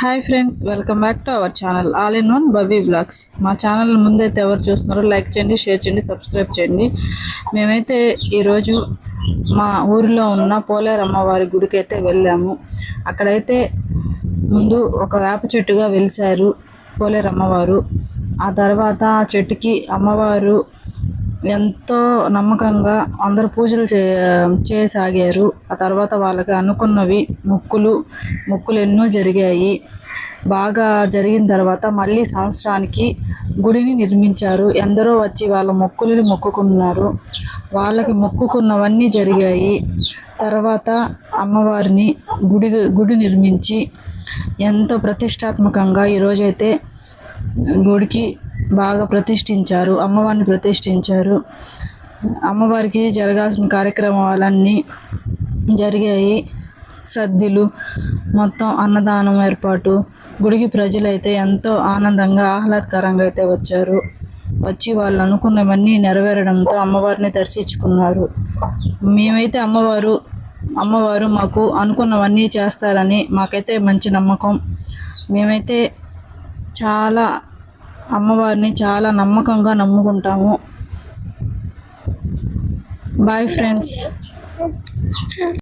Hi friends welcome back to our channel. All in one Babi blogs మా channel ముందైతే ఎవరు చూస్తున్నారో like చేయండి షేర్ చేయండి సబ్స్క్రైబ్ చేయండి. మేమైతే ఈరోజు మా ఊరిలో ఉన్న పోలేరమ్మ అమ్మవారి గుడికి అయితే వెళ్ళాము. అక్కడైతే ముందు ఒక వేప చెట్టుగా వెలిశారు పోలేరమ్మవారు. ఆ తర్వాత ఆ చెట్టుకి అమ్మవారు ఎంతో నమ్మకంగా అందరు పూజలు చే చేయసాగారు ఆ తర్వాత వాళ్ళకి అనుకున్నవి మొక్కులు మొక్కులు ఎన్నో జరిగాయి. బాగా జరిగిన తర్వాత మళ్ళీ సంవత్సరానికి గుడిని నిర్మించారు. ఎందరో వచ్చి వాళ్ళ మొక్కులను మొక్కుకున్నారు. వాళ్ళకి మొక్కుకున్నవన్నీ జరిగాయి. తర్వాత అమ్మవారిని గుడి గుడి నిర్మించి ఎంతో ప్రతిష్టాత్మకంగా ఈరోజైతే గుడికి బాగా ప్రతిష్ఠించారు అమ్మవారిని ప్రతిష్ఠించారు. అమ్మవారికి జరగాల్సిన కార్యక్రమాలన్నీ జరిగాయి. సద్దులు మొత్తం అన్నదానం ఏర్పాటు. గుడికి ప్రజలైతే ఎంతో ఆనందంగా ఆహ్లాదకరంగా అయితే వచ్చారు. వచ్చి వాళ్ళు అనుకున్నవన్నీ నెరవేరడంతో అమ్మవారిని దర్శించుకున్నారు. మేమైతే అమ్మవారు అమ్మవారు మాకు అనుకున్నవన్నీ చేస్తారని మాకైతే మంచి నమ్మకం. మేమైతే చాలా అమ్మవారిని చాలా నమ్మకంగా నమ్ముకుంటాము. Bye friends